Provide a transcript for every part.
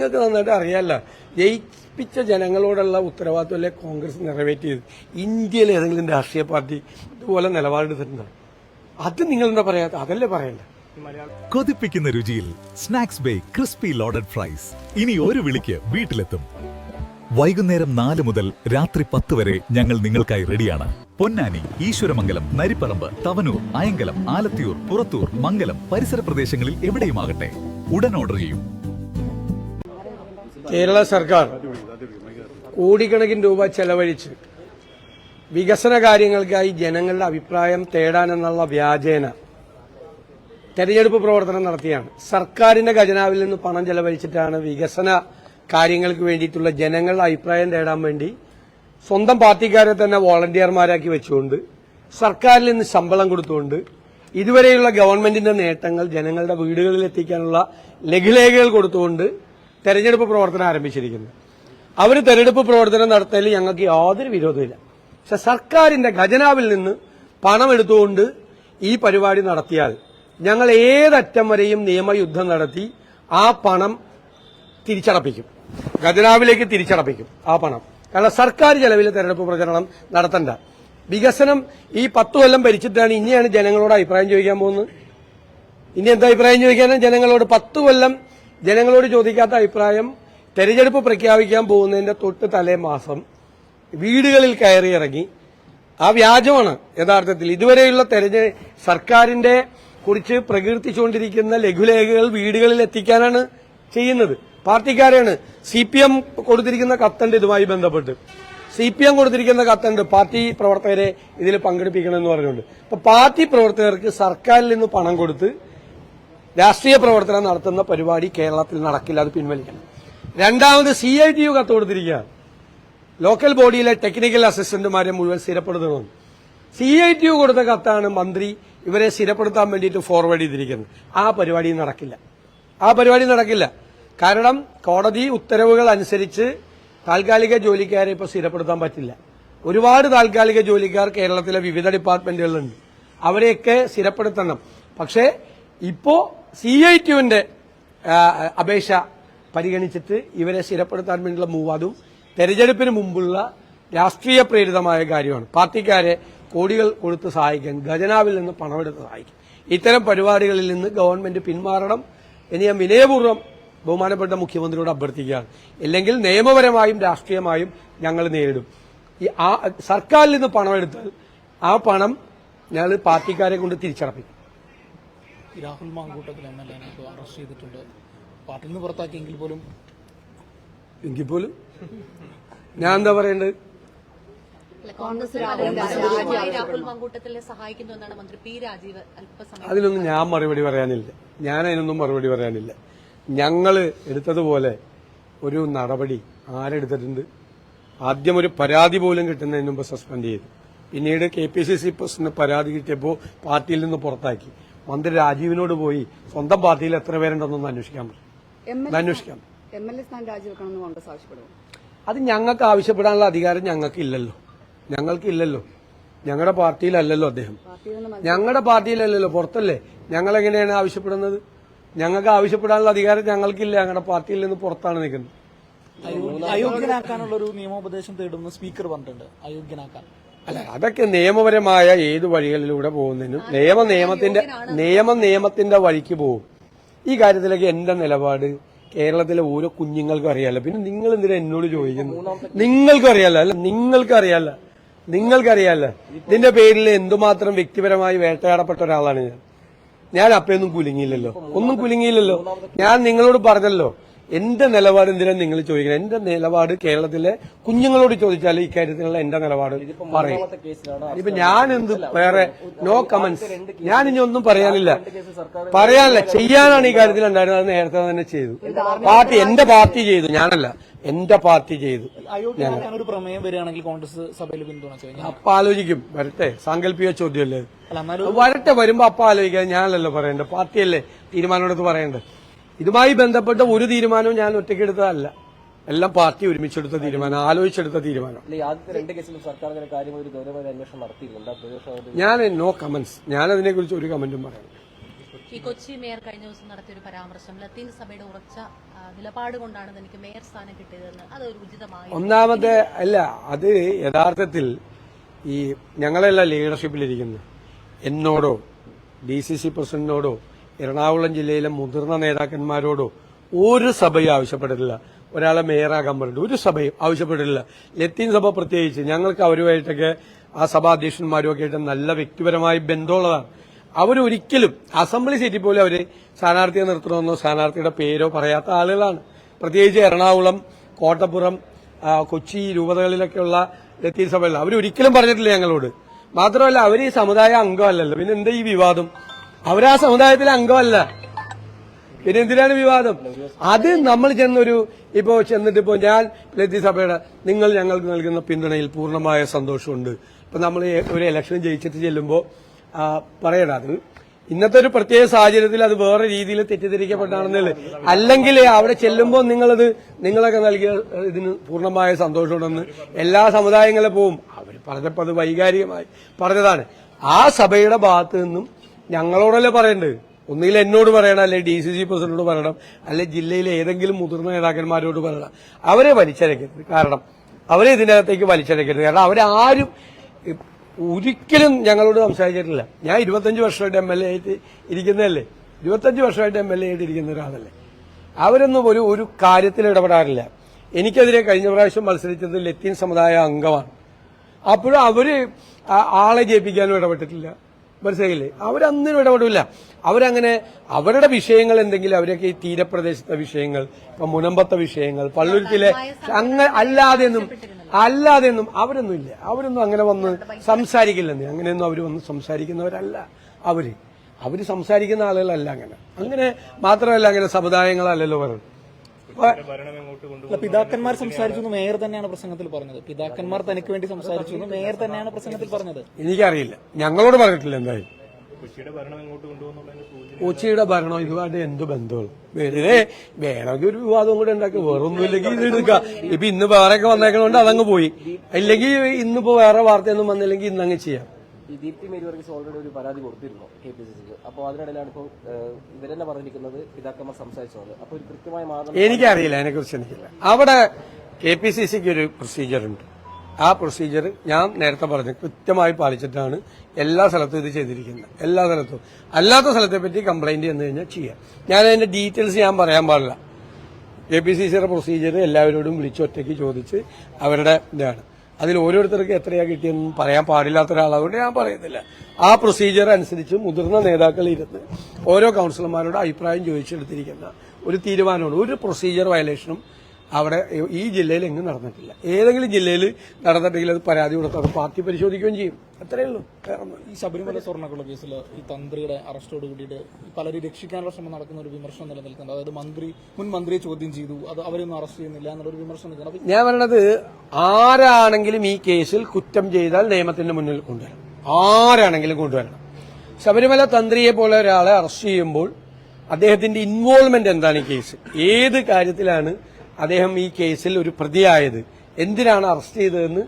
നിങ്ങൾക്ക് നന്നായിട്ട് അറിയാല്ല ജയിപ്പിച്ച ജനങ്ങളോടുള്ള ഉത്തരവാദിത്വമല്ലേ കോൺഗ്രസ് നിറവേറ്റിയത്? ഇന്ത്യയിലെ ഏതെങ്കിലും രാഷ്ട്രീയ പാർട്ടി ഇതുപോലെ നിലപാടെടുത്തിട്ടുണ്ടോ? അത് നിങ്ങൾ എന്താ പറയാത്ത അതല്ലേ പറയണ്ട? കൊതിപ്പിക്കുന്ന രുചിയിൽ snacks bay crispy loaded fries. ഇനി ഒരു വിളിക്ക് വീട്ടിലെത്തും. വൈകുന്നേരം നാല് മുതൽ രാത്രി പത്ത് വരെ ഞങ്ങൾ നിങ്ങൾക്കായി റെഡിയാണ്. പൊന്നാനി ഈശ്വരമംഗലം നരിപ്പറമ്പ് തവനൂർ അയങ്കലം ആലത്തിയൂർ പുറത്തൂർ മംഗലം പരിസര പ്രദേശങ്ങളിൽ എവിടെയുമാകട്ടെ. ഉടൻ ഓർഡർ ചെയ്യൂ. കേരള സർക്കാർ കോടിക്കണക്കിന് രൂപ ചെലവഴിച്ച് വികസന കാര്യങ്ങൾക്കായി ജനങ്ങളുടെ അഭിപ്രായം തേടാനെന്നുള്ള വ്യാജേന തെരഞ്ഞെടുപ്പ് പ്രവർത്തനം നടത്തിയാണ്. സർക്കാരിന്റെ ഖജനാവിൽ നിന്ന് പണം ചെലവഴിച്ചിട്ടാണ് വികസന കാര്യങ്ങൾക്ക് വേണ്ടിയിട്ടുള്ള ജനങ്ങളുടെ അഭിപ്രായം തേടാൻ വേണ്ടി സ്വന്തം പാർട്ടിക്കാരെ തന്നെ വോളണ്ടിയർമാരാക്കി വെച്ചുകൊണ്ട് സർക്കാരിൽ നിന്ന് ശമ്പളം കൊടുത്തുകൊണ്ട് ഇതുവരെയുള്ള ഗവൺമെന്റിന്റെ നേട്ടങ്ങൾ ജനങ്ങളുടെ വീടുകളിൽ എത്തിക്കാനുള്ള ലഘുലേഖകൾ കൊടുത്തുകൊണ്ട് തെരഞ്ഞെടുപ്പ് പ്രവർത്തനം ആരംഭിച്ചിരിക്കുന്നത് അവർ തെരഞ്ഞെടുപ്പ് പ്രവർത്തനം നടത്തലിൽ ഞങ്ങൾക്ക് യാതൊരു വിരോധമില്ല. പക്ഷെ സർക്കാരിന്റെ ഖജനാവിൽ നിന്ന് പണം എടുത്തുകൊണ്ട് ഈ പരിപാടി നടത്തിയാൽ ഞങ്ങൾ ഏതറ്റം വരെയും നിയമയുദ്ധം നടത്തി ആ പണം തിരിച്ചടപ്പിക്കും. ഖജനാവിലേക്ക് തിരിച്ചടപ്പിക്കും ആ പണം. കാരണം സർക്കാർ ചെലവിൽ തെരഞ്ഞെടുപ്പ് പ്രചരണം നടത്തണ്ട. വികസനം ഈ പത്തു കൊല്ലം ഭരിച്ചിട്ടാണ് ഇനിയാണ് ജനങ്ങളോട് അഭിപ്രായം ചോദിക്കാൻ പോകുന്നത്. ഇനി എന്താ അഭിപ്രായം ചോദിക്കാനും ജനങ്ങളോട് പത്ത് കൊല്ലം ജനങ്ങളോട് ചോദിക്കാത്ത അഭിപ്രായം തെരഞ്ഞെടുപ്പ് പ്രഖ്യാപിക്കാൻ പോകുന്നതിന്റെ തൊട്ട് തലേ മാസം വീടുകളിൽ കയറിയിറങ്ങി ആ വ്യാജമാണ് യഥാർത്ഥത്തിൽ. ഇതുവരെയുള്ള തെരഞ്ഞെ സർക്കാരിന്റെ കുറിച്ച് പ്രകീർത്തിച്ചുകൊണ്ടിരിക്കുന്ന ലഘുലേഖകൾ വീടുകളിൽ എത്തിക്കാനാണ് ചെയ്യുന്നത്. പാർട്ടിക്കാരെയാണ് സി പി എം കൊടുത്തിരിക്കുന്ന കത്തുണ്ട് ഇതുമായി ബന്ധപ്പെട്ട്. സി പി എം കൊടുത്തിരിക്കുന്ന കത്തുണ്ട് പാർട്ടി പ്രവർത്തകരെ ഇതിൽ പങ്കെടുപ്പിക്കണമെന്ന് പറഞ്ഞുകൊണ്ട്. അപ്പൊ പാർട്ടി പ്രവർത്തകർക്ക് സർക്കാരിൽ നിന്ന് പണം കൊടുത്ത് രാഷ്ട്രീയ പ്രവർത്തനം നടത്തുന്ന പരിപാടി കേരളത്തിൽ നടക്കില്ല അത് പിൻവലിക്കണം. രണ്ടാമത് സി ഐ ടി യു കത്ത് കൊടുത്തിരിക്കുകയാണ് ലോക്കൽ ബോഡിയിലെ ടെക്നിക്കൽ അസിസ്റ്റന്റുമാരെ മുഴുവൻ സ്ഥിരപ്പെടുത്തണമെന്ന് സി ഐ ടി യു കൊടുത്ത കത്താണ് മന്ത്രി ഇവരെ സ്ഥിരപ്പെടുത്താൻ വേണ്ടിയിട്ട് ഫോർവേഡ് ചെയ്തിരിക്കുന്നത്. ആ പരിപാടി നടക്കില്ല. ആ പരിപാടി നടക്കില്ല. കാരണം കോടതി ഉത്തരവുകൾ അനുസരിച്ച് താൽക്കാലിക ജോലിക്കാരെ ഇപ്പോൾ സ്ഥിരപ്പെടുത്താൻ പറ്റില്ല. ഒരുപാട് താൽക്കാലിക ജോലിക്കാർ കേരളത്തിലെ വിവിധ ഡിപ്പാർട്ട്മെന്റുകളിലുണ്ട് അവരെയൊക്കെ സ്ഥിരപ്പെടുത്തണം. പക്ഷേ ഇപ്പോ സി ഐ ടിയുവിന്റെ അപേക്ഷ പരിഗണിച്ചിട്ട് ഇവരെ സ്ഥിരപ്പെടുത്താൻ വേണ്ടിയുള്ള മൂവ് അതും തെരഞ്ഞെടുപ്പിന് മുമ്പുള്ള രാഷ്ട്രീയ പ്രേരിതമായ കാര്യമാണ്. പാർട്ടിക്കാരെ കോടികൾ കൊടുത്ത് സഹായിക്കാൻ ഖജനാവിൽ നിന്ന് പണമെടുത്ത് സഹായിക്കും. ഇത്തരം പരിപാടികളിൽ നിന്ന് ഗവൺമെന്റ് പിന്മാറണം എന്ന് ഞാൻ വിനയപൂർവം ബഹുമാനപ്പെട്ട മുഖ്യമന്ത്രിയോട് അഭ്യർത്ഥിക്കുകയാണ്. ഇല്ലെങ്കിൽ നിയമപരമായും രാഷ്ട്രീയമായും ഞങ്ങൾ നേരിടും. ഈ ആ സർക്കാരിൽ നിന്ന് പണമെടുത്താൽ ആ പണം ഞങ്ങൾ പാർട്ടിക്കാരെ കൊണ്ട് തിരിച്ചടപ്പിക്കും. രാഹുൽ മാങ്കൂട്ടത്തിൽ എം എൽ എനെ ഇപ്പോൾ അറസ്റ്റ് ചെയ്തിട്ടുണ്ട്. പാർട്ടിയിൽ നിന്ന് പുറത്താക്കിയെങ്കിൽ പോലും എങ്കിൽ പോലും? ഞാൻ എന്താ പറയണ്ടത് അല്ല, കോൺഗ്രസ് രാഹുൽ രാഹുൽ മങ്കൂട്ടത്തിലെ മന്ത്രി പി രാജീവ് അല്പസമയം അതിനൊന്നും ഞാൻ മറുപടി പറയാനില്ല. ഞാൻ അതിനൊന്നും മറുപടി പറയാനില്ല. ഞങ്ങൾ എടുത്തതുപോലെ ഒരു നടപടി ആരെടുത്തിട്ടുണ്ട്? ആദ്യം ഒരു പരാതി പോലും കിട്ടുന്നതിന് മുമ്പ് സസ്പെൻഡ് ചെയ്തു. പിന്നീട് K P C C president പരാതി കിട്ടിയപ്പോൾ പാർട്ടിയിൽ നിന്ന് പുറത്താക്കി. മന്ത്രി രാജീവിനോട് പോയി സ്വന്തം പാർട്ടിയിൽ എത്ര പേരുണ്ടെന്നൊന്ന് അന്വേഷിക്കാൻ പറ്റും. അന്വേഷിക്കാം. അത് ഞങ്ങൾക്ക് ആവശ്യപ്പെടാനുള്ള അധികാരം ഞങ്ങൾക്ക് ഇല്ലല്ലോ ഞങ്ങളുടെ പാർട്ടിയിലല്ലല്ലോ അദ്ദേഹം. പാർട്ടിയിൽ നിന്ന് ഞങ്ങളുടെ പാർട്ടിയിലല്ലല്ലോ. പുറത്തല്ലേ? ഞങ്ങൾ എങ്ങനെയാണ് ആവശ്യപ്പെടുന്നത്? ഞങ്ങൾക്ക് ആവശ്യപ്പെടാനുള്ള അധികാരം ഞങ്ങൾക്കില്ല. ഞങ്ങളുടെ പാർട്ടിയിൽ നിന്ന് പുറത്താണ് നിൽക്കുന്നത്. അയോഗ്യനാക്കാനുള്ള ഒരു നിയമോപദേശം തേടുന്ന സ്പീക്കർ പറഞ്ഞിട്ടുണ്ട്. അയോഗ്യനാക്കാൻ. അല്ല അതൊക്കെ നിയമപരമായ ഏത് വഴികളിലൂടെ പോകുന്നതിനും നിയമ നിയമത്തിന്റെ നിയമ നിയമത്തിന്റെ വഴിക്ക് പോകും. ഈ കാര്യത്തിലേക്ക് എന്റെ നിലപാട്? കേരളത്തിലെ ഓരോ കുഞ്ഞുങ്ങൾക്കും അറിയാലോ. പിന്നെ നിങ്ങൾ എന്തിനാ എന്നോട് ചോദിക്കുന്നു? നിങ്ങൾക്കും അറിയാലോ അല്ല നിങ്ങൾക്കും അറിയാലോ നിങ്ങൾക്കറിയാലോ. ഇതിന്റെ പേരിൽ എന്തുമാത്രം വ്യക്തിപരമായി വേട്ടയാടപ്പെട്ട ഒരാളാണ് ഞാൻ. ഞാൻ അപ്പയൊന്നും കുലുങ്ങിയില്ലല്ലോ. ഒന്നും കുലുങ്ങിയില്ലല്ലോ. ഞാൻ നിങ്ങളോട് പറഞ്ഞല്ലോ എന്റെ നിലപാട് എന്തിനാ നിങ്ങൾ ചോദിക്കുന്നത്? എന്റെ നിലപാട് കേരളത്തിലെ കുഞ്ഞുങ്ങളോട് ചോദിച്ചാൽ ഇക്കാര്യത്തിലുള്ള എന്റെ നിലപാട് പറയും. ഇപ്പൊ ഞാൻ എന്ത് വേറെ നോ കമന്റ്സ് ഞാൻ ഇനി ഒന്നും പറയാനില്ല. പറയാനില്ല. ചെയ്യാനാണ് ഈ കാര്യത്തിൽ ഉണ്ടായിരുന്നത്. നേരത്തെ തന്നെ ചെയ്തു. പാർട്ടി എന്റെ പാർട്ടി ചെയ്തു. ഞാനല്ല. എന്റെ പാർട്ടി ചെയ്തു. ഒരു പ്രമേയം വരികയാണെങ്കിൽ കോൺഗ്രസ് സഭയിൽ പിന്തുണച്ചു അപ്പൊ ആലോചിക്കും. വരട്ടെ. സാങ്കല്പിക ചോദ്യമല്ലേ വരട്ടെ. വരുമ്പോ അപ്പ ആലോചിക്കാൻ ഞാനല്ലല്ലോ പറയണ്ടേ പാർട്ടിയല്ലേ തീരുമാനമെടുത്ത് പറയേണ്ടത്. ഇതുമായി ബന്ധപ്പെട്ട ഒരു തീരുമാനവും ഞാൻ ഒറ്റയ്ക്ക് എടുത്തതല്ല. എല്ലാം പാർട്ടി ഒരുമിച്ചെടുത്ത തീരുമാനം ആലോചിച്ചെടുത്ത തീരുമാനം. ഞാൻ നോ കമന്റ്സ് ഞാൻ അതിനെക്കുറിച്ച് ഒരു കമന്റും പറയാം ഈ കൊച്ചി മേയർ കഴിഞ്ഞ ദിവസം നടത്തിയ ഒരു പരാമർശം ലത്തീൻ സഭയുടെ ഉറച്ച നിലപാട് കൊണ്ടാണ് എനിക്ക് മേയർ സ്ഥാനം കിട്ടിയതെന്ന്. അത് ഒരു ഉചിതമായി ഒന്നാമത്തെ അല്ല അത് യഥാർത്ഥത്തിൽ ഈ ഞങ്ങളെല്ലാം ലീഡർഷിപ്പിലിരിക്കുന്നത് എന്നോടോ ഡി സി സി പ്രസിഡന്റിനോടോ എറണാകുളം ജില്ലയിലെ മുതിർന്ന നേതാക്കന്മാരോടോ ഒരു സഭയും ആവശ്യപ്പെട്ടിട്ടില്ല. ഒരാളെ മേയറാകാൻ പറഞ്ഞിട്ട് ഒരു സഭയും ആവശ്യപ്പെട്ടിട്ടില്ല. ലത്തീൻ സഭ പ്രത്യേകിച്ച് ഞങ്ങൾക്ക് അവരുമായിട്ടൊക്കെ ആ സഭാധ്യക്ഷന്മാരും ഒക്കെ ആയിട്ട് നല്ല വ്യക്തിപരമായ ബന്ധമുള്ളതാണ്. അവരൊരിക്കലും അസംബ്ലി സീറ്റിൽ പോലും അവർ സ്ഥാനാർത്ഥിയെ നിർത്തണമെന്നോ സ്ഥാനാർത്ഥിയുടെ പേരോ പറയാത്ത ആളുകളാണ്. പ്രത്യേകിച്ച് എറണാകുളം കോട്ടപ്പുറം കൊച്ചി രൂപതകളിലൊക്കെയുള്ള ലത്തീൻ സഭയിൽ അവരൊരിക്കലും പറഞ്ഞിട്ടില്ല ഞങ്ങളോട്. മാത്രമല്ല അവർ ഈ സമുദായ അംഗമല്ലല്ലോ. പിന്നെ എന്താ ഈ വിവാദം? അവരാ സമുദായത്തിലെ അംഗമല്ല. പിന്നെ എന്തിനാണ് വിവാദം? അത് നമ്മൾ ചെന്നൊരു ഇപ്പോ ചെന്നിട്ട് ഇപ്പോ ഞാൻ ലത്തി സഭയുടെ നിങ്ങൾ ഞങ്ങൾക്ക് നൽകുന്ന പിന്തുണയിൽ പൂർണമായ സന്തോഷമുണ്ട്. ഇപ്പൊ നമ്മൾ ഒരു ഇലക്ഷൻ ജയിച്ചിട്ട് ചെല്ലുമ്പോൾ പറയണം അത്. ഇന്നത്തെ ഒരു പ്രത്യേക സാഹചര്യത്തിൽ അത് വേറെ രീതിയിൽ തെറ്റിദ്ധരിക്കപ്പെട്ടാണെന്നല്ലേ? അല്ലെങ്കിൽ അവിടെ ചെല്ലുമ്പോൾ നിങ്ങളത് നിങ്ങളൊക്കെ നൽകിയ ഇതിന് പൂർണമായ സന്തോഷമുണ്ടെന്ന് എല്ലാ സമുദായങ്ങളെ പോവും. അവർ പറഞ്ഞപ്പോൾ അത് വൈകാരികമായി പറഞ്ഞതാണ്. ആ സഭയുടെ ഭാഗത്തു നിന്നും ഞങ്ങളോടല്ലേ പറയണ്ടേ? ഒന്നുകിൽ എന്നോട് പറയണം അല്ലെ ഡി സി സി പ്രസിഡന്റോട് പറയണം അല്ലെ ജില്ലയിലെ ഏതെങ്കിലും മുതിർന്ന നേതാക്കന്മാരോട് പറയണം. അവരെ വലിച്ചഴക്കരുത്. കാരണം അവരെ ഇതിനകത്തേക്ക് വലിച്ചഴക്കരുത്. കാരണം അവരാരും ഒരിക്കലും ഞങ്ങളോട് സംസാരിച്ചിട്ടില്ല. ഞാൻ ഇരുപത്തഞ്ച് വർഷമായിട്ട് എം എൽ എ ആയിട്ട് ഇരിക്കുന്നതല്ലേ? ഇരുപത്തഞ്ച് വർഷമായിട്ട് എം എൽ എ ആയിട്ട് ഇരിക്കുന്ന ഒരാളല്ലേ? അവരൊന്നും ഒരു ഒരു കാര്യത്തിൽ ഇടപെടാറില്ല. എനിക്കെതിരെ കഴിഞ്ഞ പ്രാവശ്യം മത്സരിച്ചത് ലത്തീൻ സമുദായ അംഗമാണ്. അപ്പോഴും അവർ ആളെ ജയിപ്പിക്കാനും ഇടപെട്ടിട്ടില്ല. മനസ്സിലായില്ലേ അവരന്നിനും ഇടപെടില്ല അവരങ്ങനെ അവരുടെ വിഷയങ്ങൾ എന്തെങ്കിലും അവരൊക്കെ ഈ തീരപ്രദേശത്തെ വിഷയങ്ങൾ ഇപ്പൊ മുനമ്പത്തെ വിഷയങ്ങൾ പള്ളുരുത്തിലെ അങ്ങനെ അല്ലാതെയൊന്നും അല്ലാതെയൊന്നും അവരൊന്നും ഇല്ല അവരൊന്നും അങ്ങനെ വന്ന് സംസാരിക്കില്ലെന്ന് അങ്ങനെയൊന്നും അവർ വന്ന് സംസാരിക്കുന്നവരല്ല അവർ അവർ സംസാരിക്കുന്ന ആളുകളല്ല അങ്ങനെ അങ്ങനെ മാത്രമല്ല അങ്ങനെ സമുദായങ്ങളല്ലല്ലോ പറയുന്നത് പിതാക്കന്മാർ സംസാരിച്ചു എന്ന് മേയർ തന്നെയാണ് പ്രസംഗത്തിൽ പറഞ്ഞത്. പിതാക്കന്മാർ തനിക്ക് വേണ്ടി സംസാരിച്ചു എന്ന് മേയർ തന്നെയാണ് പ്രസംഗത്തിൽ പറഞ്ഞത്. എനിക്കറിയില്ല. ഞങ്ങളോട് പറഞ്ഞിട്ടില്ല എന്തായാലും കൊച്ചിയുടെ ഭരണം ഇതുമായിട്ട് എന്ത്? ബന്ധമുള്ളൂ വെറുതെ വേണമെങ്കിൽ ഒരു വിവാദം കൂടെ ഉണ്ടാക്കി വേറൊന്നുമില്ലെങ്കിൽ ഇത് എടുക്കാം. ഇപ്പൊ ഇന്ന് വേറെ ഒക്കെ വന്നേക്കണോണ്ട് അതങ്ങ് പോയി. അല്ലെങ്കിൽ ഇന്നിപ്പോ വേറെ വാർത്തയൊന്നും വന്നില്ലെങ്കിൽ ഇന്നങ്ങ് ചെയ്യാം. ഈ ദീപ്തി മേരിവർഗീസ് ഓൾറെഡി ഒരു പരാതി കൊടുത്തിരുന്നു കെ പി സി സിക്ക്. അപ്പോൾ അതിനിടയിലാണ് ഇപ്പോൾ ഇവരെന്നെ പറഞ്ഞിരിക്കുന്നത് പിതാക്കന്മാർ സംസാരിച്ചത്. അപ്പോൾ ഒരു കൃത്യമായ മാർഗം എനിക്കറിയില്ല അതിനെക്കുറിച്ച് എനിക്കില്ല. അവിടെ കെ പി സി സിക്ക് ഒരു പ്രൊസീജിയർ ഉണ്ട്. ആ പ്രൊസീജിയർ ഞാൻ നേരത്തെ പറഞ്ഞു കൃത്യമായി പാലിച്ചിട്ടാണ് എല്ലാ സ്ഥലത്തും ഇത് ചെയ്തിരിക്കുന്നത്. എല്ലാ സ്ഥലത്തും. അല്ലാത്ത സ്ഥലത്തെ പറ്റി കംപ്ലൈന്റ് ചെന്ന് കഴിഞ്ഞാൽ ചെയ്യാം. ഞാൻ അതിന്റെ ഡീറ്റെയിൽസ് ഞാൻ പറയാൻ പാടില്ല. കെ പി സി സിയുടെ പ്രൊസീജിയർ എല്ലാവരോടും വിളിച്ചൊറ്റയ്ക്ക് ചോദിച്ച് അവരുടെ ഇതാണ്. അതിൽ ഓരോരുത്തർക്ക് എത്രയാ കിട്ടിയെന്ന് പറയാൻ പാടില്ലാത്ത ഒരാളാകൊണ്ട് ഞാൻ പറയുന്നില്ല. ആ പ്രൊസീജിയർ അനുസരിച്ച് മുതിർന്ന നേതാക്കൾ ഇരുന്ന് ഓരോ കൗൺസിലർമാരോട് അഭിപ്രായം ചോദിച്ചെടുത്തിരിക്കുന്ന ഒരു തീരുമാനമാണ്. ഒരു പ്രൊസീജിയർ വയലേഷനും അവിടെ ഈ ജില്ലയിൽ എങ്ങും നടന്നിട്ടില്ല. ഏതെങ്കിലും ജില്ലയിൽ നടന്നിട്ടെങ്കിൽ അത് പരാതി കൊടുത്താൽ അത് പാർട്ടി പരിശോധിക്കുകയും ചെയ്യും. അത്രയേ ഉള്ളൂ. ഈ ശബരിമല സ്വർണക്കുള്ള കേസിൽ ഈ തന്ത്രിയുടെ അറസ്റ്റോട് കൂടിയിട്ട് പലരും രക്ഷിക്കാനുള്ള ശ്രമം നടക്കുന്ന ഒരു വിമർശനം നിലനിൽക്കുന്നുണ്ട്. അതായത് മന്ത്രി മുൻ മന്ത്രിയെ ചോദ്യം ചെയ്തു. അത് അവരൊന്നും അറസ്റ്റ് ചെയ്യുന്നില്ല എന്നുള്ളൊരു വിമർശനം ഞാൻ പറയണത് ആരാണെങ്കിലും ഈ കേസിൽ കുറ്റം ചെയ്താൽ നിയമത്തിന്റെ മുന്നിൽ കൊണ്ടുവരണം. ആരാണെങ്കിലും കൊണ്ടുവരണം. ശബരിമല തന്ത്രിയെ പോലെ ഒരാളെ അറസ്റ്റ് ചെയ്യുമ്പോൾ അദ്ദേഹത്തിന്റെ ഇൻവോൾവ്മെന്റ് എന്താണ് ഈ കേസ് ഏത് കാര്യത്തിലാണ് അദ്ദേഹം ഈ കേസിൽ ഒരു പ്രതിയായത്. എന്തിനാണ് അറസ്റ്റ് ചെയ്തതെന്ന്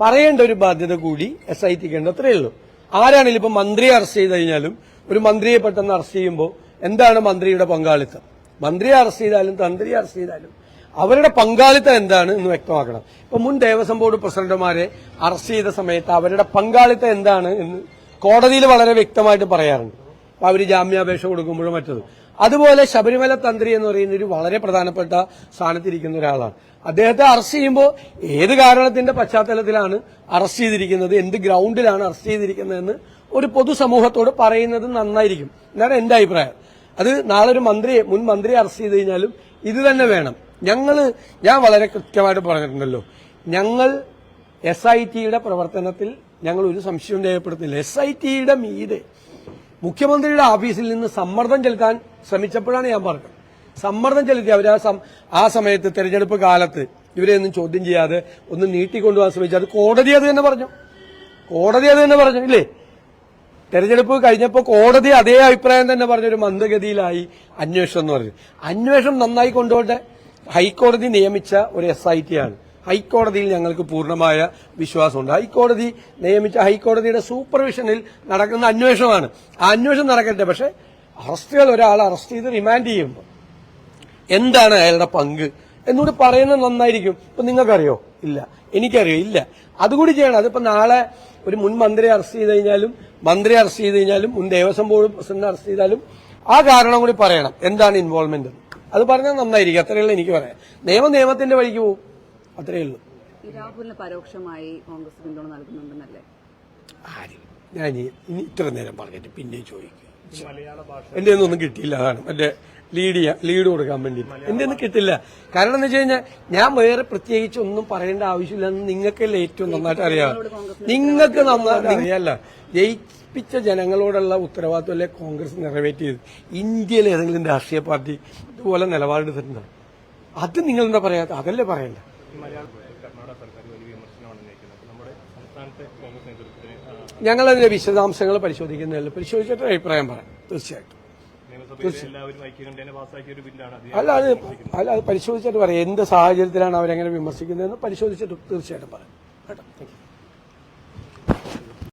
പറയേണ്ട ഒരു ബാധ്യത കൂടി എസ് ഐ ടിക്ക് ഉണ്ട്. അത്രയേ ഉള്ളൂ. ആരാണെങ്കിലും ഇപ്പൊ മന്ത്രിയെ അറസ്റ്റ് ചെയ്ത് കഴിഞ്ഞാലും ഒരു മന്ത്രിയെ പെട്ടെന്ന് അറസ്റ്റ് ചെയ്യുമ്പോൾ എന്താണ് മന്ത്രിയുടെ പങ്കാളിത്തം? മന്ത്രിയെ അറസ്റ്റ് ചെയ്താലും തന്ത്രിയെ അറസ്റ്റ് ചെയ്താലും അവരുടെ പങ്കാളിത്തം എന്താണ് എന്ന് വ്യക്തമാക്കണം. ഇപ്പൊ മുൻ ദേവസ്വം ബോർഡ് പ്രസിഡന്റുമാരെ അറസ്റ്റ് ചെയ്ത സമയത്ത് അവരുടെ പങ്കാളിത്തം എന്താണ് എന്ന് കോടതിയിൽ വളരെ വ്യക്തമായിട്ട് പറയാറുണ്ട്. അവർ ജാമ്യാപേക്ഷ കൊടുക്കുമ്പോഴും മറ്റത്. അതുപോലെ ശബരിമല തന്ത്രി എന്ന് പറയുന്ന ഒരു വളരെ പ്രധാനപ്പെട്ട സ്ഥാനത്തിരിക്കുന്ന ഒരാളാണ്. അദ്ദേഹത്തെ അറസ്റ്റ് ചെയ്യുമ്പോൾ ഏത് കാരണത്തിന്റെ പശ്ചാത്തലത്തിലാണ് അറസ്റ്റ് ചെയ്തിരിക്കുന്നത് എന്ത് ഗ്രൗണ്ടിലാണ് അറസ്റ്റ് ചെയ്തിരിക്കുന്നതെന്ന് ഒരു പൊതുസമൂഹത്തോട് പറയുന്നത് നന്നായിരിക്കും. എന്നാണ് എന്റെ അഭിപ്രായം. അത് നാളെ ഒരു മന്ത്രിയെ മുൻ മന്ത്രിയെ അറസ്റ്റ് ചെയ്ത് കഴിഞ്ഞാലും ഇത് തന്നെ വേണം. ഞങ്ങൾ ഞാൻ വളരെ കൃത്യമായിട്ട് പറഞ്ഞിട്ടുണ്ടല്ലോ. ഞങ്ങൾ എസ് ഐ ടിയുടെ പ്രവർത്തനത്തിൽ ഞങ്ങൾ ഒരു സംശയവും രേഖപ്പെടുത്തുന്നില്ല. എസ് ഐ ടിയുടെ മീതെ മുഖ്യമന്ത്രിയുടെ ഓഫീസിൽ നിന്ന് സമ്മർദ്ദം ചെലുത്താൻ ശ്രമിച്ചപ്പോഴാണ് ഞാൻ പറഞ്ഞത്. സമ്മർദ്ദം ചെലുത്തി അവർ ആ സമയത്ത് തെരഞ്ഞെടുപ്പ് കാലത്ത് ഇവരെ ഒന്നും ചോദ്യം ചെയ്യാതെ ഒന്ന് നീട്ടിക്കൊണ്ടുപോകാൻ ശ്രമിച്ചു അത് കോടതി അത് തന്നെ പറഞ്ഞു. കോടതി അത് തന്നെ പറഞ്ഞു ഇല്ലേ? തെരഞ്ഞെടുപ്പ് കഴിഞ്ഞപ്പോൾ കോടതി അതേ അഭിപ്രായം തന്നെ പറഞ്ഞൊരു മന്ദഗതിയിലായി അന്വേഷണം എന്ന് പറഞ്ഞു. അന്വേഷണം നന്നായി കൊണ്ടുപോട്ടെ ഹൈക്കോടതി നിയമിച്ച ഒരു എസ് ഐ ടി ആണ്. ഹൈക്കോടതിയിൽ ഞങ്ങൾക്ക് പൂർണമായ വിശ്വാസമുണ്ട്. ഹൈക്കോടതി നിയമിച്ച ഹൈക്കോടതിയുടെ സൂപ്പർവിഷനിൽ നടക്കുന്ന അന്വേഷണമാണ്. ആ അന്വേഷണം നടക്കട്ടെ പക്ഷേ അറസ്റ്റുകൾ ഒരാൾ അറസ്റ്റ് ചെയ്ത് റിമാൻഡ് ചെയ്യുമ്പോൾ എന്താണ് അയാളുടെ പങ്ക്? എന്നുകൂടി പറയുന്നത് നന്നായിരിക്കും. ഇപ്പൊ നിങ്ങൾക്കറിയോ? ഇല്ല. എനിക്കറിയോ? ഇല്ല. അതുകൂടി ചെയ്യണം. അതിപ്പോ നാളെ ഒരു മുൻ മന്ത്രിയെ അറസ്റ്റ് ചെയ്ത് കഴിഞ്ഞാലും മന്ത്രി അറസ്റ്റ് ചെയ്ത് കഴിഞ്ഞാലും മുൻ ദേവസ്വം ബോർഡ് പ്രസിഡന്റ് അറസ്റ്റ് ചെയ്താലും ആ കാരണം കൂടി പറയണം. എന്താണ് ഇൻവോൾവ്മെന്റ് അത് പറഞ്ഞാൽ നന്നായിരിക്കും. അത്രയുള്ള എനിക്ക് പറയാം നിയമം നിയമത്തിന്റെ വഴിക്ക് പോകും. അത്രയേ ഉള്ളൂ. രാഹുലിന് പരോക്ഷമായി കോൺഗ്രസ് പിന്തുണ നൽകുന്നുണ്ടെന്നല്ലേ? ആര്. ഞാൻ ഇനി- ഇത്ര നേരം പറഞ്ഞിട്ട് പിന്നെ ചോദിക്കും. എന്റെ ഒന്നും കിട്ടിയില്ല അതാണ്. മറ്റേ ലീഡ് ചെയ്യാൻ ലീഡ് കൊടുക്കാൻ വേണ്ടി എന്റെ ഒന്നും കിട്ടില്ല. കാരണം എന്ന് വെച്ച് കഴിഞ്ഞാൽ ഞാൻ വേറെ പ്രത്യേകിച്ച് ഒന്നും പറയേണ്ട ആവശ്യമില്ലെന്ന് നിങ്ങൾക്കല്ലേ ഏറ്റവും നന്നായിട്ട് അറിയാം. നിങ്ങൾക്ക് നന്നായിട്ട് അറിയാല്ല. ജയിപ്പിച്ച ജനങ്ങളോടുള്ള ഉത്തരവാദിത്വം അല്ലെ കോൺഗ്രസ് നിറവേറ്റിയത്? ഇന്ത്യയിലെ ഏതെങ്കിലും രാഷ്ട്രീയ പാർട്ടി ഇതുപോലെ നിലപാടെടുത്തിട്ടുണ്ടോ? അത് നിങ്ങൾ എന്താ പറയാത്ത അതല്ലേ പറയണ്ട? ഞങ്ങൾ അതിന്റെ വിശദാംശങ്ങൾ പരിശോധിക്കുന്നതിൽ പരിശോധിച്ചിട്ട് അഭിപ്രായം പറയാം. തീർച്ചയായിട്ടും. അല്ല അത് അല്ല അത് പരിശോധിച്ചിട്ട് പറയാം. എന്ത് സാഹചര്യത്തിലാണ് അവരെങ്ങനെ വിമർശിക്കുന്നതെന്ന് പരിശോധിച്ചിട്ട് തീർച്ചയായിട്ടും പറയാം. കേട്ടോ. Thank you